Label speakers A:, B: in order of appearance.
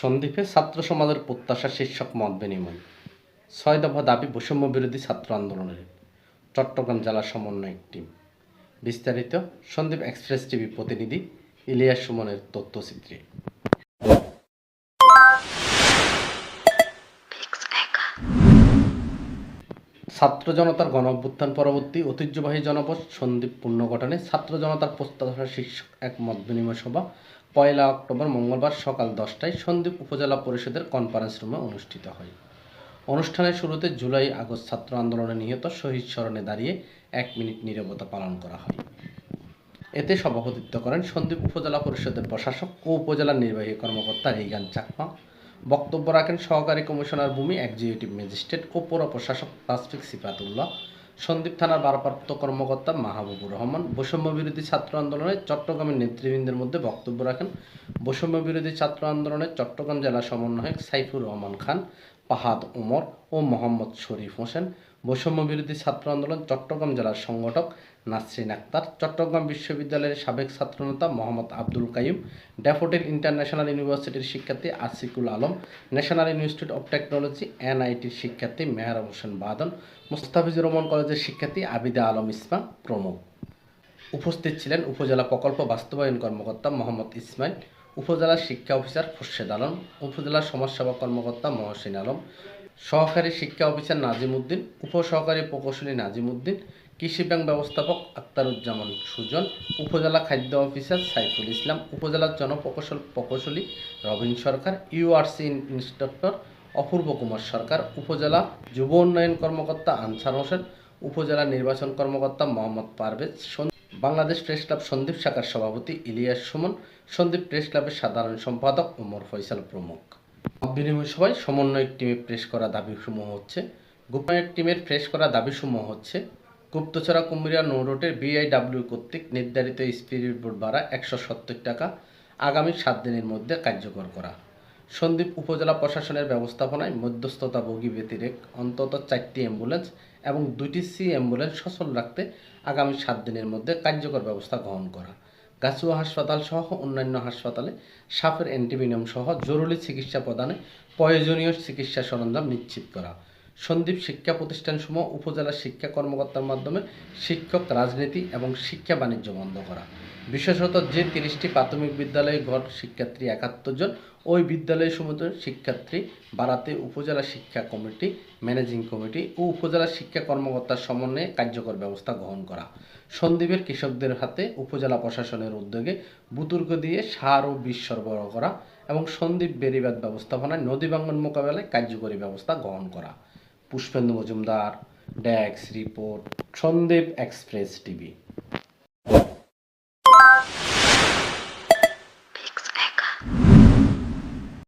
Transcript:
A: সন্দ্বীপে ছাত্র সমাজের প্রত্যাশা শীর্ষক মত বিনিময়। ছয় দফা দাবি বৈষম্য বিরোধী ছাত্র আন্দোলনের। চট্টগ্রাম জেলা সমন্বয়ক টিম। বিস্তারিত সন্দীপ এক্সপ্রেস টিভি প্রতিনিধি ইলিয়াস সুমনের তথ্যচিত্রে। ছাত্র জনতার গণ অভ্যুত্থান পরবর্তী ঐতিহ্যবাহী জনপদ সন্দীপ পুনর্গঠনে ছাত্র জনতার প্রত্যাশা শীর্ষক এক মত বিনিময় সভা পয়লা অক্টোবর মঙ্গলবার সকাল দশটায় সন্দীপ উপজেলা পরিষদের কনফারেন্স রুমে অনুষ্ঠিত হয়। অনুষ্ঠানের শুরুতে জুলাই আগস্ট ছাত্র আন্দোলনে নিহত শহীদ স্মরণে দাঁড়িয়ে এক মিনিট নীরবতা পালন করা হয়। এতে সভাপতিত্ব করেন সন্দীপ উপজেলা পরিষদের প্রশাসক ও উপজেলা নির্বাহী কর্মকর্তা রিগান চাকমা। বক্তব্য রাখেন সহকারী কমিশনার ভূমি, এক্সিকিউটিভ ম্যাজিস্ট্রেট ও পৌর প্রশাসক তাসফিক সিফাতুল্লাহ। সন্দীপ থানার ভারপ্রাপ্ত কর্মকর্তা মাহবুবুর রহমান, বৈষম্য বিরোধী ছাত্র আন্দোলনে চট্টগ্রামের নেতৃবৃন্দের মধ্যে বক্তব্য রাখেন বৈষম্য বিরোধী ছাত্র আন্দোলনে চট্টগ্রাম জেলা সমন্বয়ক সাইফুর রহমান খান, পাহাদ ওমর ও মোহাম্মদ শরীফ হোসেন। বৈষম্য বিরোধী ছাত্র আন্দোলন চট্টগ্রাম জেলার সংগঠক নাসরিন আক্তার, চট্টগ্রাম বিশ্ববিদ্যালয়ের সাবেক ছাত্রনেতা মোহাম্মদ আব্দুল কাইম ড্যাফোডিল ইন্টারন্যাশনাল ইউনিভার্সিটির শিক্ষার্থী Asikul Alam, National Institute of Technology এনআইটির শিক্ষার্থী মেহরাব হোসেন বাদন মুস্তাফিজুর রহমান কলেজের শিক্ষার্থী আবিদা আলম ইসমা প্রমুখ। উপস্থিত ছিলেন উপজেলা প্রকল্প বাস্তবায়ন কর্মকর্তা মোহাম্মদ ইসমাইল, উপজেলা শিক্ষা অফিসার খুরশেদ আলম, উপজেলা সমাজসেবা কর্মকর্তা মহসিন আলম সহকারী শিক্ষা অফিসার নাজিম উদ্দিন উপসহকারী প্রকৌশলী নাজিম উদ্দিন কৃষি ব্যাংক ব্যবস্থাপক আক্তারুজ্জামান সুজন, উপজেলা খাদ্য অফিসার সাইফুল ইসলাম উপজেলার জনপ্রকৌশল প্রকৌশলী রবিন সরকার ইউআরসি ইন্সট্রাক্টর অপূর্ব কুমার সরকার, উপজেলা যুব উন্নয়ন কর্মকর্তা আনসার হোসেন, উপজেলা নির্বাচন কর্মকর্তা মোহাম্মদ পারভেজ বাংলাদেশ প্রেস ক্লাব সন্দীপ শাখার সভাপতি ইলিয়াস সুমন, সন্দীপ প্রেস ক্লাবের সাধারণ সম্পাদক ওমর ফয়সাল প্রমুখ। বিনিময় সভায় সমন্বয়ক টিমে প্রেস করা দাবিসমূহ হচ্ছে। গোপনায়ক টিমের প্রেস করা দাবিসমূহ হচ্ছে, গুপ্তচরা কুমিরা নৌ রোডের বিআইডাব্লিউ কর্তৃক নির্ধারিত স্পিরিট বোর্ড ভাড়া একশো সত্তর টাকা আগামী সাত দিনের মধ্যে কার্যকর করা। সন্দ্বীপ উপজেলা প্রশাসনের ব্যবস্থাপনায় মধ্যস্থতাভোগী ব্যতিরেক অন্তত চারটি অ্যাম্বুলেন্স এবং দুইটি সি অ্যাম্বুলেন্স সচল রাখতে আগামী সাত দিনের মধ্যে কার্যকর ব্যবস্থা গ্রহণ করা। গাছুয়া হাসপাতাল সহ অন্যান্য হাসপাতালে সাপের অ্যান্টিভিনিয়াম সহ জরুরি চিকিৎসা প্রদানে প্রয়োজনীয় চিকিৎসা সরঞ্জাম নিশ্চিত করা সন্দীপ শিক্ষা প্রতিষ্ঠানসমূহ উপজেলা শিক্ষা কর্মকর্তার মাধ্যমে শিক্ষক, রাজনীতি এবং শিক্ষা বাণিজ্য বন্ধ করা। বিশেষত যে তিরিশটি প্রাথমিক বিদ্যালয়ে ঘর শিক্ষার্থী একাত্তর জন, ওই বিদ্যালয় সমূহের শিক্ষার্থী বাড়াতে উপজেলা শিক্ষা কমিটি, ম্যানেজিং কমিটি ও উপজেলা শিক্ষা কর্মকর্তার সমন্বয়ে কার্যকর ব্যবস্থা গ্রহণ করা। সন্দ্বীপের কৃষকদের হাতে উপজেলা প্রশাসনের উদ্যোগে বুতুর্গ দিয়ে সার ও বিষ সরবরাহ করা এবং সন্দ্বীপ বেড়িবাদ ব্যবস্থাপনায় নদী ভাঙ্গন মোকাবেলায় কার্যকরী ব্যবস্থা গ্রহণ করা। পুষ্পেন্দু মজুমদার ড্যাক্স রিপোর্ট সন্দেব এক্সপ্রেস টিভি।